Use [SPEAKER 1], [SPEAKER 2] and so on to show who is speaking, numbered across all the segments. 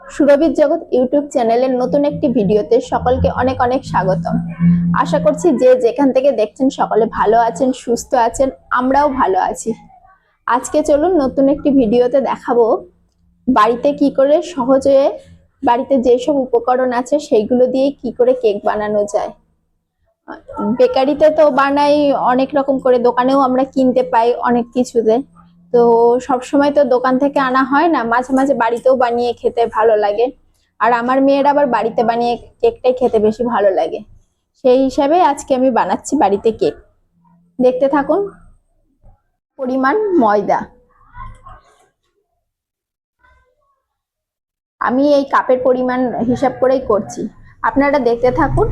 [SPEAKER 1] সুরভির জগৎ ইউটিউব চ্যানেলের নতুন একটি ভিডিওতে সকলকে অনেক অনেক স্বাগতম। আশা করছি যে যেখান থেকে দেখছেন সকলে ভালো আছেন, সুস্থ আছেন, আমরাও ভালো আছি। আজকে চলুন নতুন একটি ভিডিওতে দেখাবো বাড়িতে কি করে সহজে বাড়িতে যেসব উপকরণ আছে সেইগুলো দিয়ে কি করে কেক বানানো যায়। বেকারিতে তো বানাই অনেক রকম করে, দোকানেও আমরা কিনতে পাই অনেক কিছুতে। তো সব সময় তো দোকান থেকে আনা হয় না, মাঝে মাঝে বাড়িতেও বানিয়ে খেতে ভালো লাগে। আর আমার মেয়ের আবার বাড়িতে বানিয়ে কেকটাই খেতে বেশি ভালো লাগে। সেই হিসাবে আজকে আমি বানাচ্ছি বাড়িতে কেক। দেখতে থাকুন। পরিমাণ ময়দা। আমি এই কাপের পরিমাণ হিসাব করেই করছি। আপনারা দেখতে থাকুন।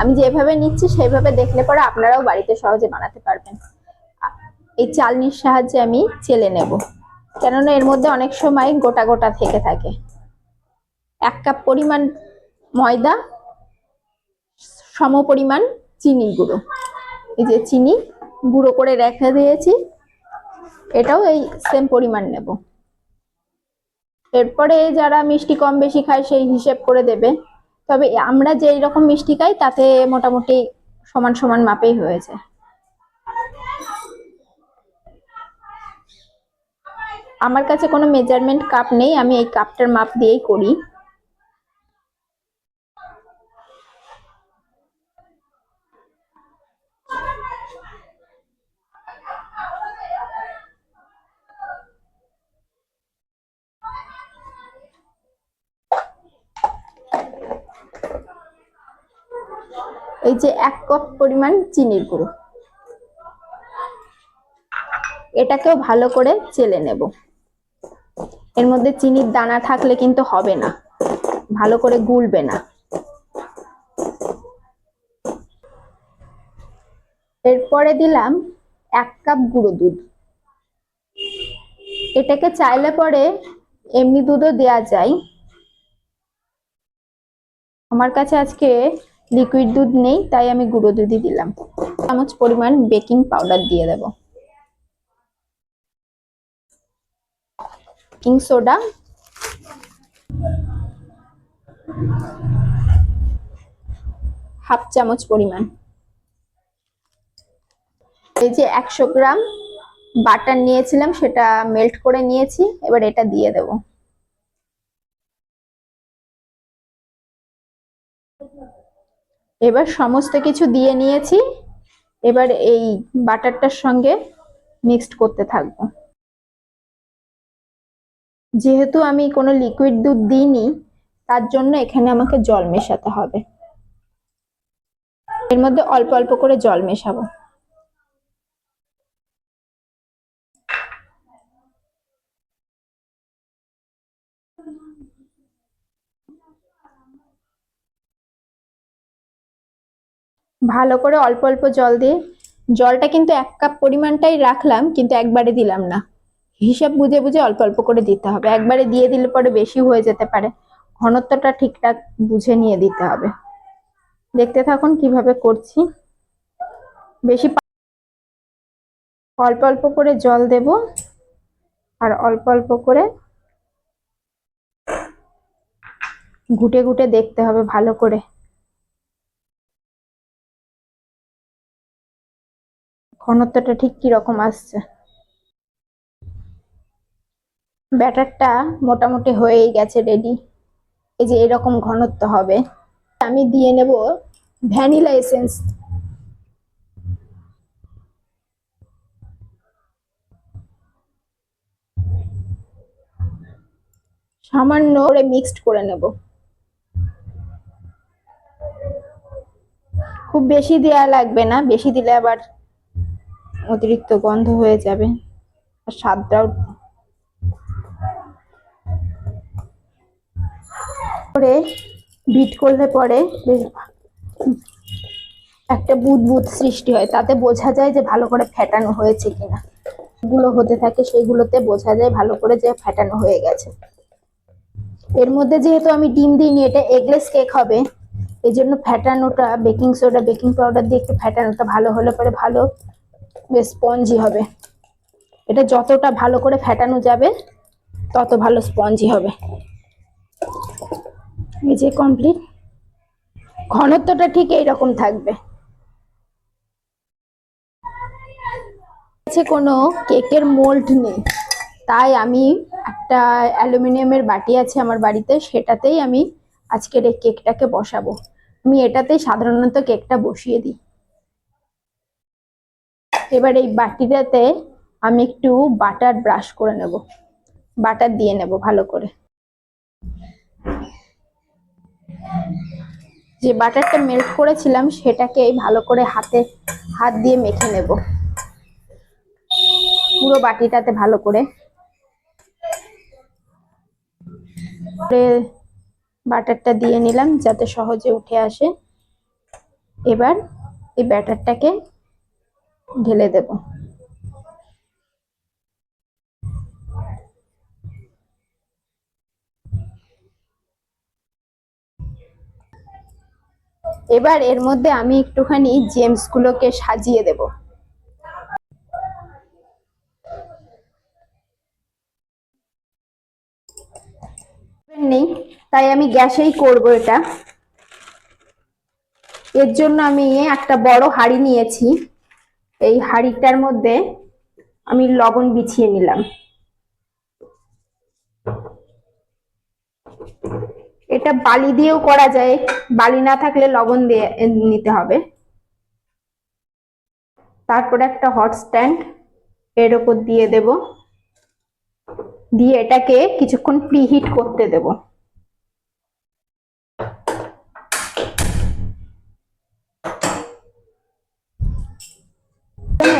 [SPEAKER 1] আমি যেভাবে নিচ্ছি সেইভাবে দেখলে পরে আপনারাও বাড়িতে সহজে বানাতে পারবেন। এই চালনির সাহায্যে আমি চেলে নেব। কেননা এর মধ্যে অনেক সময় গোটা গোটা থেকে থাকে। এক কাপ পরিমাণ ময়দা সম পরিমাণ চিনি গুঁড়ো। এই যে চিনি গুঁড়ো করে রেখে দিয়েছি। এটাও এই সেম পরিমাণ নেব। এরপরে যারা মিষ্টি কম বেশি খায় সেই হিসেব করে দেবে। তবে আমরা যেই রকম মিষ্টি খাই তাতে মোটামুটি সমান সমান মাপেই হয়েছে আমার কাছে কোনো মেজারমেন্ট কাপ নেই, আমি এই কাপটার মাপ দিয়েই করি। এই যে এক কাপ পরিমাণ চিনির গুঁড়ো। এটাকেও ভালো করে চেলে নেব। এর মধ্যে চিনির দানা থাকলে কিন্তু হবে না। ভালো করে গুলবে না। এরপরে দিলাম এক কাপ গুঁড়ো দুধ। এটাকে চাইলে পরে এমনি দুধও দেয়া যায়। আমার কাছে আজকে লিকুইড দুধ নেই, তাই আমি গুঁড়ো দুধই দিলাম। চামচ পরিমাণ বেকিং পাউডার দিয়ে দেব। বেকিং সোডা হাফ চামচ পরিমাণ। এই যে একশো গ্রাম বাটার নিয়েছিলাম, সেটা মেল্ট করে নিয়েছি, এবার এটা দিয়ে দেব। এবার সমস্ত কিছু দিয়ে নিয়েছি, এবার এই বাটারটার সঙ্গে মিক্সড করতে থাকব। যেহেতু আমি কোনো লিকুইড দুধ দিইনি, তার জন্য এখানে আমাকে জল মেশাতে হবে। এর মধ্যে অল্প অল্প করে জল মেশাবো। ভালো করে অল্প অল্প জল দিয়ে, জলটা কিন্তু এক কাপ পরিমাণটাই রাখলাম, কিন্তু একবারে দিলাম না। হিসাব বুঝে বুঝে অল্প অল্প করে দিতে হবে। একবারে দিয়ে দিলে পরে বেশি হয়ে যেতে পারে। ঘনত্বটা ঠিকঠাক বুঝে নিয়ে দিতে হবে। দেখতে থাকুন কীভাবে করছি। বেশি অল্প অল্প করে জল দেব আর অল্প অল্প করে ঘুটে ঘুটে দেখতে হবে ভালো করে। ঘনত্বটা ঠিক কি রকম আসছে। ব্যাটারটা মোটামুটি হয়েই গেছে রেডি এই যে এরকম ঘনত্ব হবে। আমি দিয়ে নেব ভ্যানিলা এসেন্স। সামান্য করে মিক্সড করে নেব। খুব বেশি দেওয়া লাগবে না, বেশি দিলে আবার অতিরিক্ত গন্ধ হয়ে যাবে। আর স্বাদটাও করে বিট করলে পরে বেশ একটা বুদ বুদ সৃষ্টি হয়। তাতে বোঝা যায় যে ভালো করে ফেটানো হয়েছে কিনা। গুলো হতে থাকে সেইগুলোতে বোঝা যায় ভালো করে যে ফেটানো হয়ে গেছে। এর মধ্যে যেহেতু আমি ডিম দিইনি, এটা এগলেস কেক হবে। এই জন্য ফ্যাটানোটা বেকিং সোডা বেকিং পাউডার দিয়ে একটু ফ্যাটানোটা ভালো হলে পরে ভালো বেশ স্পঞ্জি হবে। এটা যতটা ভালো করে ফেটানো যাবে, তত ভালো স্পঞ্জি হবে। এই যে কমপ্লিট ঘনত্বটা ঠিক এইরকম থাকবে। কাছে কোনো কেকের মোল্ড নেই, তাই আমি একটা অ্যালুমিনিয়ামের বাটি আছে আমার বাড়িতে, সেটাতেই আমি আজকের এই কেকটাকে বসাবো। আমি এটাতেই সাধারণত কেকটা বসিয়ে দিই। এবার এই বাটিটাতে আমি একটু বাটার ব্রাশ করে নেব। বাটার দিয়ে নেব ভালো করে। যে বাটারটা মেল্ট করেছিলাম, সেটাকে ভালো করে হাতে, হাত দিয়ে মেখে নেব। পুরো বাটিটাতে ভালো করে। বাটারটা দিয়ে নিলাম, যাতে সহজে উঠে আসে। এবার এই ব্যাটারটাকে ঢেলে দেব। এবার এর মধ্যে আমি একটুখানি জেমস গুলোকে সাজিয়ে দেব। নেই, তাই আমি গ্যাসেই করব এটা। এর জন্য আমি একটা বড় হাঁড়ি নিয়েছি। এই হাঁড়িটার মধ্যে আমি লবণ বিছিয়ে নিলাম। এটা বালি দিয়েও করা যায়। বালি না থাকলে লবণ দিয়ে নিতে হবে। তারপরে একটা হট স্ট্যান্ড এর ওপর দিয়ে দেব। দিয়ে এটাকে কিছুক্ষণ প্রিহিট করতে দেব।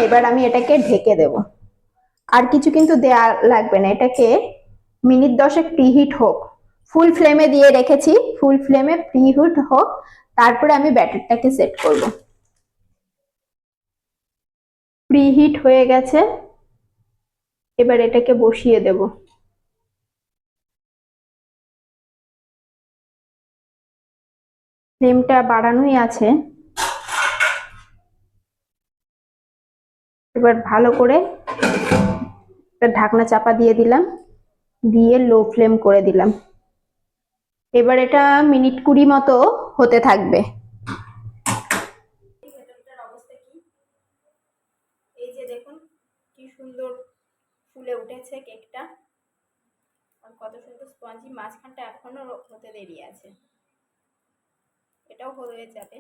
[SPEAKER 1] এবার আমি এটাকে ঢেকে দেব। আর কিছু কিন্তু দেয়া লাগবে না। এটাকে মিনিট দশেক প্রিহিট হোক। ফুল ফ্লেমে দিয়ে রেখেছি। ফুল ফ্লেমে প্রিহিট হোক, তারপরে আমি ব্যাটারটাকে সেট করব। প্রিহিট হয়ে গেছে। এবার এটাকে বসিয়ে দেব। ফ্লেমটা বাড়ানোই আছে। এবার ভালো করে একটা ঢাকনা চাপা দিয়ে দিলাম। দিয়ে লো ফ্লেম করে দিলাম। এবার এটা মিনিট কুড়ি মতো হতে থাকবে। এই যে দেখুন কি সুন্দর ফুলে উঠেছে কেকটা। আর কত সুন্দর স্পঞ্জি মাঝখানটা এখনও হতে দেরি আছে। এটাও হয়ে যাবে।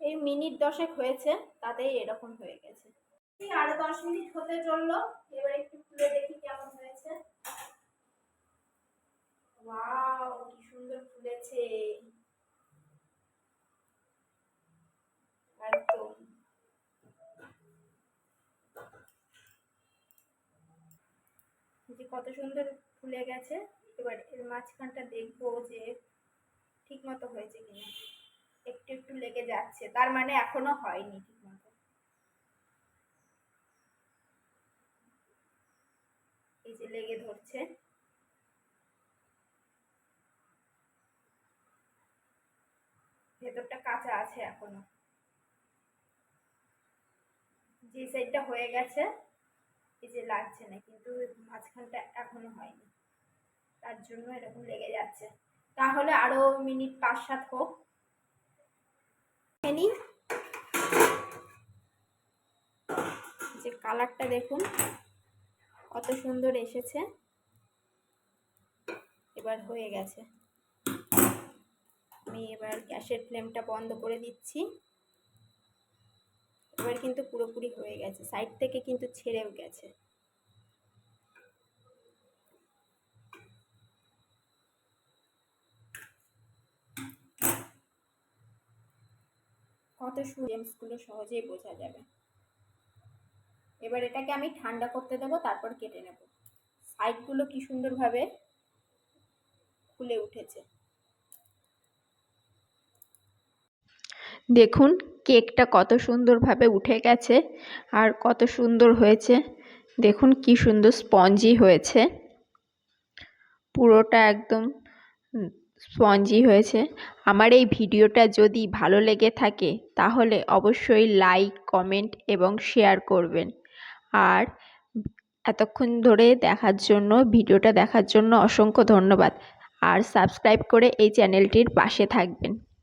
[SPEAKER 1] এই মিনিট দশেক হয়েছে তাতেই এরকম হয়ে গেছে। আরও দশ মিনিট হতে চলল এবার একটু খুলে দেখি কেমন হয়েছে। ওয়াও, কি সুন্দর ফুলেছে। একদম। যে কত সুন্দর ফুলে গেছে। এবার এর মাঝখানটা দেখব যে ঠিক মতো হয়েছে কিনা। একটু একটু লেগে যাচ্ছে। তার মানে এখনও হয়নি ঠিক মতো এই যে লেগে ধরছে। আছে এখনও। যে সাইডটা হয়ে গেছে, এই যে লাগছে না, কিন্তু মাঝখানটা এখনও হয়নি। তার জন্য এরকম লেগে যাচ্ছে। তাহলে আরও মিনিট পাঁচ সাত হোক যে কালারটা দেখুন, কত সুন্দর এসেছে। এবার হয়ে গেছে। আমি এবার গ্যাসের ফ্লেমটা বন্ধ করে দিচ্ছি। এবার কিন্তু পুরোপুরি হয়ে গেছে। সাইড থেকে কিন্তু ছেড়েও গেছে। কত জেমসগুলো সহজেই বোঝা যাবে। এবার এটাকে আমি ঠান্ডা করতে দেবো, তারপর কেটে নেব। সাইডগুলো কি সুন্দরভাবে ফুলে উঠেছে। দেখুন, কেকটা কত সুন্দরভাবে উঠে গেছে আর কত সুন্দর হয়েছে। দেখুন, কি সুন্দর স্পঞ্জি হয়েছে। পুরোটা একদম স্পঞ্জি হয়েছে। আমার এই ভিডিওটা যদি ভালো লেগে থাকে, তাহলে অবশ্যই লাইক, কমেন্ট এবং শেয়ার করবেন। আর
[SPEAKER 2] এতক্ষণ ধরে দেখার জন্য, ভিডিওটা দেখার জন্য অসংখ্য ধন্যবাদ। আর সাবস্ক্রাইব করে এই চ্যানেলটির পাশে থাকবেন।